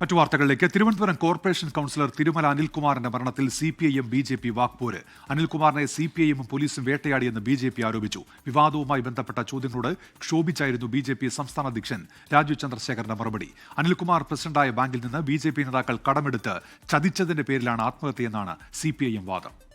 മറ്റു വാർത്തകളിലേക്ക്. Thiruvananthapuram corporation councillor Thirumala അനിൽകുമാറിന്റെ മരണത്തിൽ C P I M B J P വാക്പോര്. അനിൽകുമാറിനെ സി പി ഐ എമ്മും പോലീസും വേട്ടയാടിയെന്ന് ബി ജെ പി ആരോപിച്ചു. വിവാദവുമായി ബന്ധപ്പെട്ട ചോദ്യങ്ങളോട് ക്ഷോഭിച്ചായിരുന്നു ബി ജെ പി സംസ്ഥാന അധ്യക്ഷൻ രാജു ചന്ദ്രശേഖരന്റെ മറുപടി. അനിൽകുമാർ പ്രസിഡന്റായ ബാങ്കിൽ നിന്ന് ബി ജെ പി നേതാക്കൾ കടമെടുത്ത് ചതിച്ചതിന്റെ പേരിലാണ് ആത്മഹത്യയെന്നാണ് സി പി ഐ എം വാദം.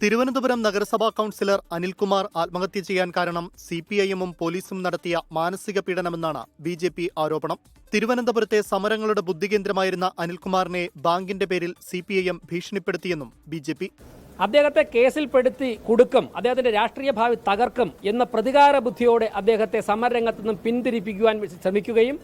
തിരുവനന്തപുരം നഗരസഭാ കൗൺസിലർ അനിൽകുമാർ ആത്മഹത്യ ചെയ്യാൻ കാരണം സി പി ഐഎമ്മും പോലീസും നടത്തിയ മാനസിക പീഡനമെന്നാണ് ബി ജെ പി ആരോപണം. തിരുവനന്തപുരത്തെ സമരങ്ങളുടെ ബുദ്ധികേന്ദ്രമായിരുന്ന അനിൽകുമാറിനെ ബാങ്കിന്റെ പേരിൽ സി പി ഐ എം ഭീഷണിപ്പെടുത്തിയെന്നും ബി ജെ പി. അദ്ദേഹത്തെ കേസിൽപ്പെടുത്തി കൊടുക്കും അദ്ദേഹത്തിന്റെ രാഷ്ട്രീയ ഭാവി തകർക്കും എന്ന പ്രതികാര ബുദ്ധിയോടെ അദ്ദേഹത്തെ സമരരംഗത്ത് നിന്നും പിന്തിരിപ്പിക്കുവാൻ ശ്രമിക്കുകയും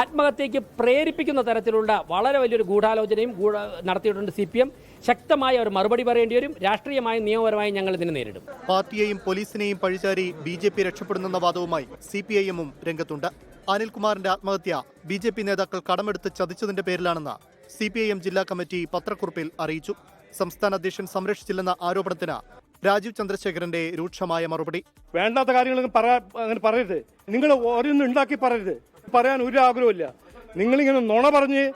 ആത്മഹത്യയ്ക്ക് പ്രേരിപ്പിക്കുന്ന തരത്തിലുള്ള വളരെ വലിയൊരു ഗൂഢാലോചനയും ഗൂഢ നടത്തിയിട്ടുണ്ട് സി പി എം ശക്തമായ ഒരു മറുപടി പറയേണ്ടി വരും. രാഷ്ട്രീയമായും നിയമപരമായും ഞങ്ങൾ ഇതിനെ നേരിടും. പാർട്ടിയെയും പോലീസിനെയും പഴിചാരി ബി ജെ പി രക്ഷപ്പെടുന്നെന്ന വാദവുമായി സി പി ഐ എമ്മും രംഗത്തുണ്ട്. അനിൽകുമാറിന്റെ ആത്മഹത്യ ബി ജെ പി നേതാക്കൾ കടമെടുത്ത് ചതിച്ചതിന്റെ പേരിലാണെന്ന് സി പി ഐ എം ജില്ലാ കമ്മിറ്റി പത്രക്കുറിപ്പിൽ അറിയിച്ചു. സംസ്ഥാന അധ്യക്ഷൻ സംരക്ഷിച്ചില്ലെന്ന ആരോപണത്തിന് രാജീവ് ചന്ദ്രശേഖരന്റെ രൂക്ഷമായ മറുപടി. വേണ്ടാത്ത കാര്യങ്ങൾ പറയാ അങ്ങനെ പറയരുത്. നിങ്ങൾ ഓരോന്നും ഉണ്ടാക്കി പറയരുത്. പറയാൻ ഒരു ആഗ്രഹമില്ല നിങ്ങളിങ്ങനെ നുണ പറഞ്ഞ്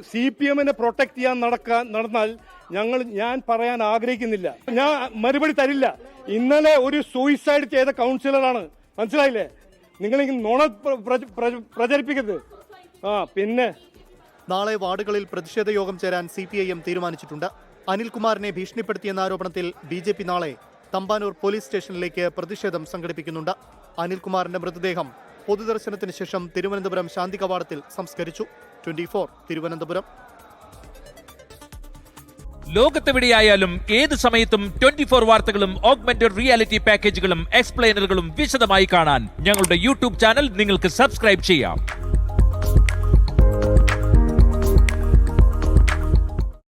സി പി എമ്മിനെ പ്രൊട്ടക്ട് ചെയ്യാൻ നടക്കാൻ നടന്നാൽ ഞങ്ങൾ ഞാൻ പറയാൻ ആഗ്രഹിക്കുന്നില്ല. ഞാൻ മറുപടി തരില്ല. ഇന്നലെ ഒരു സൂയിസൈഡ് ചെയ്ത കൗൺസിലറാണ് മനസ്സിലായില്ലേ? നിങ്ങളിങ്ങനെ നുണ പ്ര- പ്ര- പ്ര- പ്രചരിപ്പിക്കരുത്. ആ പിന്നെ? നാളെ വാർഡുകളിൽ പ്രതിഷേധ യോഗം ചേരാൻ സി പി ഐ എം തീരുമാനിച്ചിട്ടുണ്ട്. അനിൽകുമാറിനെ ഭീഷണിപ്പെടുത്തിയെന്ന ആരോപണത്തിൽ ബി ജെ പി നാളെ തമ്പാനൂർ പോലീസ് സ്റ്റേഷനിലേക്ക് പ്രതിഷേധം സംഘടിപ്പിക്കുന്നുണ്ട്. അനിൽകുമാറിന്റെ മൃതദേഹം പൊതുദർശനത്തിന് ശേഷം തിരുവനന്തപുരം ശാന്തി കവാടത്തിൽ സംസ്കരിച്ചു. Twenty four Thiruvananthapuram. ലോകത്തെവിടെയായാലും ഏത് സമയത്തും ട്വന്റി ഫോർ വാർത്തകളും ഓഗ്മെന്റഡ് റിയാലിറ്റി പാക്കേജുകളും എക്സ്പ്ലെയിനറുകളും വിശദമായി കാണാൻ ഞങ്ങളുടെ യൂട്യൂബ് ചാനൽ നിങ്ങൾക്ക് സബ്സ്ക്രൈബ് ചെയ്യാം.